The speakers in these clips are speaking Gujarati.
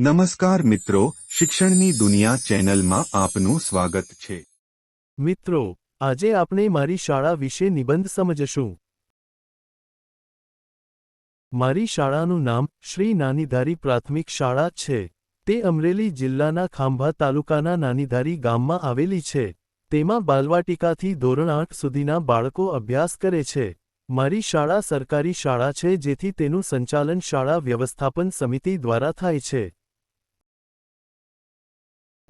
નમસ્કાર મિત્રો, શિક્ષણની દુનિયા ચેનલમાં આપનું સ્વાગત છે. મિત્રો, આજે આપણે મારી શાળા વિશે નિબંધ સમજશું. મારી શાળાનું નામ શ્રી નાનીધારી પ્રાથમિક શાળા છે. તે અમરેલી જિલ્લાના ખાંભા તાલુકાના નાનીધારી ગામમાં આવેલી છે. તેમાં બાલવાટિકાથી ધોરણ આઠ સુધીના બાળકો અભ્યાસ કરે છે. મારી શાળા સરકારી શાળા છે જેથી તેનું સંચાલન શાળા વ્યવસ્થાપન સમિતિ દ્વારા થાય છે.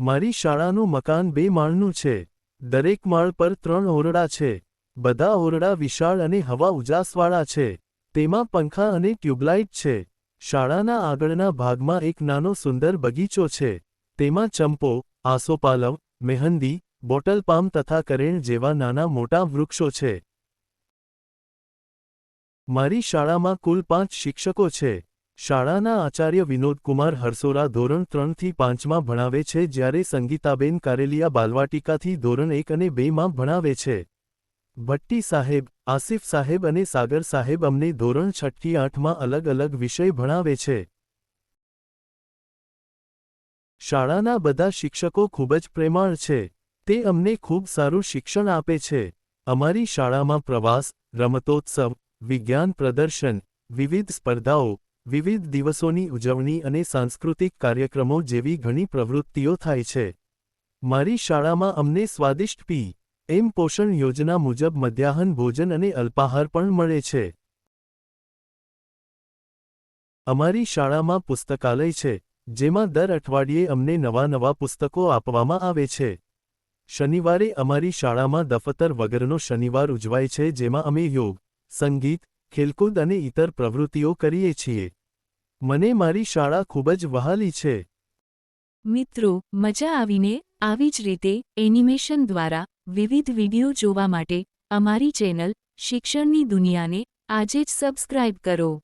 મારી શાળાનું મકાન બે માળનું છે. દરેક માળ પર ત્રણ ઓરડા છે. બધા ઓરડા વિશાળ અને હવા ઉજાસવાળા છે. તેમાં પંખા અને ટ્યુબલાઇટ છે. શાળાના આગળના ભાગમાં એક નાનો સુંદર બગીચો છે. તેમાં ચંપો, આસોપાલવ, મેહંદી, બોટલ પામ તથા કરેણ જેવા નાના મોટા વૃક્ષો છે. મારી શાળામાં કુલ પાંચ શિક્ષકો છે. શાળાના આચાર્ય વિનોદકુમાર હરસોરા ધોરણ ત્રણથી પાંચમાં ભણાવે છે જ્યારે સંગીતાબેન કારેલિયા બાલવાટિકાથી ધોરણ એક અને બેમાં ભણાવે છે. ભટ્ટી સાહેબ, આસિફ સાહેબ અને સાગર સાહેબ અમને ધોરણ છઠ્ઠી આઠમાં અલગ અલગ વિષય ભણાવે છે. શાળાના બધા શિક્ષકો ખૂબ જ પ્રેમાળ છે. તે અમને ખૂબ સારું શિક્ષણ આપે છે. અમારી શાળામાં પ્રવાસ, રમતોત્સવ, વિજ્ઞાન પ્રદર્શન, વિવિધ સ્પર્ધાઓ વિવિધ દિવસોની ઉજવણી અને સાંસ્કૃતિક કાર્યક્રમો જેવી ઘણી પ્રવૃત્તિઓ થાય છે. મારી શાળામાં અમને સ્વાદિષ્ટ પી, એમ પોષણ યોજના મુજબ મધ્યાહન ભોજન અને અલ્પાહાર પણ મળે છે. અમારી શાળામાં પુસ્તકાલય છે, જેમાં દર અઠવાડિયે અમને નવા નવા પુસ્તકો આપવામાં આવે છે. શનિવારે અમારી શાળામાં દફતર વગરનો શનિવાર ઉજવાય છે, જેમાં અમે યોગ, સંગીત, ખેલકૂદ અને ઇતર પ્રવૃત્તિઓ કરીએ છીએ. મને મારી શાળા ખૂબ જ વહાલી છે. મિત્રો, મજા આવીને, આવી જ રીતે, એનિમેશન દ્વારા, વિવિધ વિડિયો જોવા માટે, અમારી ચેનલ, શિક્ષણની દુનિયાને, આજે જ સબસ્ક્રાઇબ કરો.